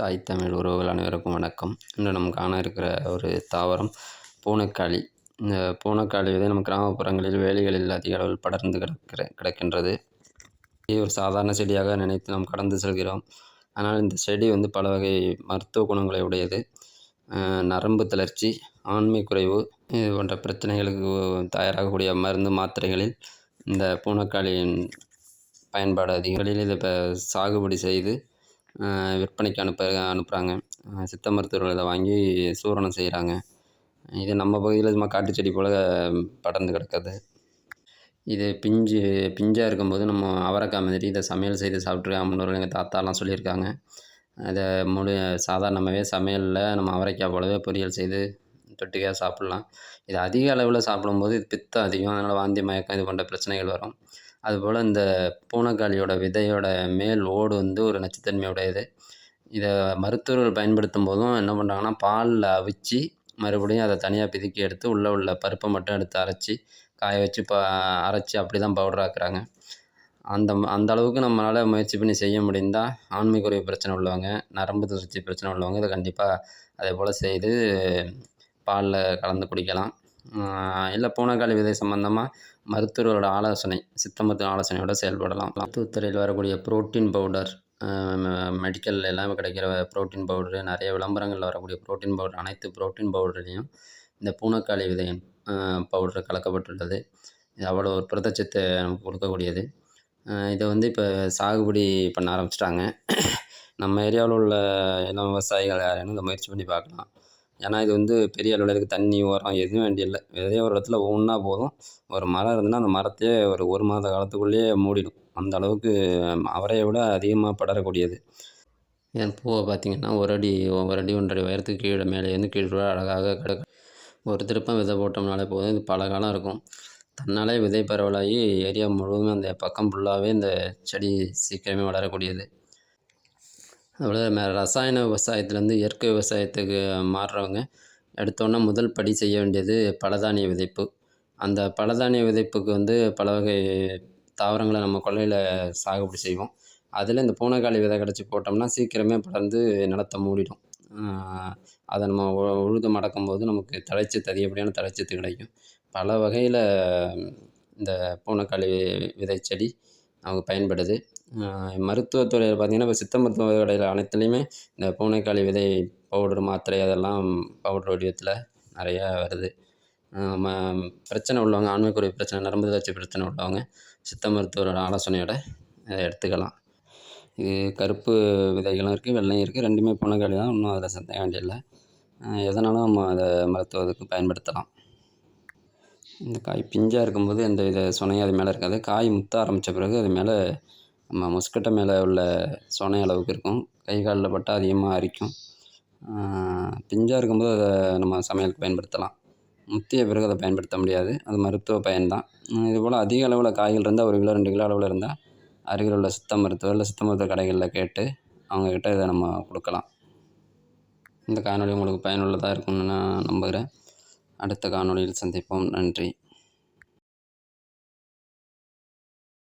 தாய் தமிழ் உறவுகள் அனைவருக்கும் வணக்கம். இன்று நம்ம காண இருக்கிற ஒரு தாவரம் பூனைக்காளி. இந்த பூனைக்காளி வந்து நம்ம கிராமப்புறங்களில் வேலிகளில் அதிக அளவில் படர்ந்து கிடக்கிற கிடக்கின்றது. இது ஒரு சாதாரண செடியாக நினைத்து நாம் கடந்து செல்கிறோம். ஆனால் இந்த செடி வந்து பல வகை மருத்துவ குணங்களை உடையது. நரம்பு தளர்ச்சி ஆண்மை குறைவு இது போன்ற பிரச்சனைகளுக்கு தயாராகக்கூடிய மருந்து மாத்திரைகளில் இந்த பூனைக்காளியின் பயன்பாடு அதிகளில் இதை இப்போ சாகுபடி செய்து விற்பனைக்கு அனுப்ப அனுப்புகிறாங்க சித்த மருத்துவர்கள் இதை வாங்கி சூரணம் செய்கிறாங்க இது நம்ம பகுதியில் சும்மா காட்டு செடி போல் படர்ந்து கிடக்குது. இது பிஞ்சு பிஞ்சாக இருக்கும்போது நம்ம அவரைக்காய் மாதிரி இதை சமையல் செய்து சாப்பிட்ருக்கேன் முன்னோர்கள் எங்கள் தாத்தாலாம் சொல்லியிருக்காங்க. அதை முழு சாதாரணமாகவே சமையலில் நம்ம அவரைக்காய் போலவே பொரியல் செய்து தொட்டுக்கையாக சாப்பிட்லாம். இது அதிக அளவில் சாப்பிடும்போது இது பித்தம் அதிகம். அதனால் வாந்தி மயக்கம் இது போன்ற பிரச்சனைகள் வரும். அதுபோல் இந்த பூனைக்காளியோட விதையோட மேல் ஓடு வந்து ஒரு நச்சுத்தன்மையுடையது இதை மருத்துவர்கள் பயன்படுத்தும் போதும் என்ன பண்ணுறாங்கன்னா பாலில் அவிச்சு மறுபடியும் அதை தனியாக பிதுக்கி எடுத்து உள்ளே உள்ள பருப்பை மட்டும் எடுத்து அரைச்சி காய வச்சு ப அரைச்சி அப்படி தான் பவுடர் ஆக்குறாங்க. அந்த அந்த அளவுக்கு நம்மளால் முயற்சி பண்ணி செய்ய முடிந்தால் ஆண்மைக்குறைவு பிரச்சனை உள்ளவங்க நரம்பு தளர்ச்சி பிரச்சனை உள்ளவங்க இதை கண்டிப்பாக அதே போல் செய்து பாலில் கலந்து குடிக்கலாம். இல்லை பூனைக்காளி விதை சம்மந்தமாக மருத்துவரோட ஆலோசனை சித்த மருத்துவ ஆலோசனையோட செயல்படலாம். மருத்துவத்துறையில் வரக்கூடிய ப்ரோட்டீன் பவுடர் மெடிக்கல் எல்லாமே கிடைக்கிற புரோட்டீன் பவுடரு நிறைய விளம்பரங்களில் வரக்கூடிய புரோட்டீன் பவுடர் அனைத்து புரோட்டீன் பவுடர்லேயும் இந்த பூனைக்காளி விதை பவுடர் கலக்கப்பட்டுள்ளது. இது அவ்வளோ ஒரு புரதச்சத்தை நமக்கு கொடுக்கக்கூடியது. இதை வந்து இப்போ சாகுபடி பண்ண ஆரம்பிச்சிட்டாங்க. நம்ம ஏரியாவில் உள்ள இளம் விவசாயிகள் யாரையும் இதை முயற்சி பண்ணி பார்க்கலாம். ஏன்னா இது வந்து பெரிய அளவில் இருக்குது தண்ணி உரம் எதுவும் வேண்டியதில்லை விதைய ஒரு இடத்துல ஊன்னா போதும். ஒரு மரம் இருந்ததுன்னா அந்த மரத்தையே ஒரு ஒரு மாத காலத்துக்குள்ளேயே மூடிடும். அந்த அளவுக்கு அவரையை விட அதிகமாக படரக்கூடியது. என் பூவை பார்த்திங்கன்னா ஒரு அடி ஒரு அடி ஒன்றரை உயரத்துக்கு கீழே மேலேருந்து கீழே அழகாக கிடக்கும். ஒரு திருப்பம் விதை போட்டோம்னாலே போதும். இது பல காலம் இருக்கும். தன்னாலே விதை பரவலாகி ஏரியா முழுவதும் அந்த பக்கம் ஃபுல்லாகவே இந்த செடி சீக்கிரமே வளரக்கூடியது. அதோட ரசாயன விவசாயத்துலேருந்து இயற்கை விவசாயத்துக்கு மாறுறவங்க எடுத்தோன்னே முதல் படி செய்ய வேண்டியது பலதானிய விதைப்பு. அந்த பலதானிய விதைப்புக்கு வந்து பல வகை தாவரங்களை நம்ம கொல்லையில் சாகுபடி செய்வோம். அதில் இந்த பூனைக்காளி விதை கிடச்சி போட்டோம்னா சீக்கிரமே படர்ந்து நிலத்தை மூடிடும். அதை நம்ம உழுது மடக்கும் போது நமக்கு தழைச்சத்து அதிகப்படியான தழைச்சத்து கிடைக்கும். பல வகையில் இந்த பூனைக்காளி விதை செடி நமக்கு பயன்படுது. மருத்துவத்துறையில் பார்த்திங்கன்னா இப்போ சித்த மருத்துவ கடையில் அனைத்துலேயுமே இந்த பூனைக்காளி விதை பவுட்ரு மாத்திரை அதெல்லாம் பவுட்ரு வடிவத்தில் நிறையா வருது. ம பிரச்சனை உள்ளவங்க ஆண்மைக்குரிய பிரச்சனை நரம்பு தளர்ச்சி பிரச்சனை உள்ளவங்க சித்த மருத்துவரோட ஆலோசனையோட இதை எடுத்துக்கலாம். இது கருப்பு விதைகளும் இருக்குது வெள்ளையும் இருக்குது ரெண்டுமே பூனைக்காளி தான். இன்னும் அதில் சந்தேகம் வேண்டியதில்லை. எதனாலும் நம்ம அதை மருத்துவத்துக்கு பயன்படுத்தலாம். இந்த காய் பிஞ்சாக இருக்கும்போது எந்த வித சுனையும் அது மேலே இருக்காது. காய் முத்த ஆரம்பித்த பிறகு அது மேலே நம்ம மொஸ்கட்டை மேலே உள்ள சொனை அளவுக்கு இருக்கும். கை காலில் பட்டால் அதிகமாக அரிக்கும். பிஞ்சாக இருக்கும்போது அதை நம்ம சமையலுக்கு பயன்படுத்தலாம். முத்திய பிறகு அதை பயன்படுத்த முடியாது. அது மருத்துவ பயன்தான் இதுபோல் அதிக அளவில் காய்கள் இருந்தால் ஒரு கிலோ ரெண்டு கிலோ அளவில் இருந்தால் அருகில் உள்ள சித்த மருத்துவர் இல்லை சித்த மருத்துவ கடைகளில் கேட்டு அவங்கக்கிட்ட இதை நம்ம கொடுக்கலாம். இந்த காணொலி உங்களுக்கு பயனுள்ளதாக இருக்கும்னு நான் நம்புகிறேன். அடுத்த காணொலியில் சந்திப்போம். நன்றி.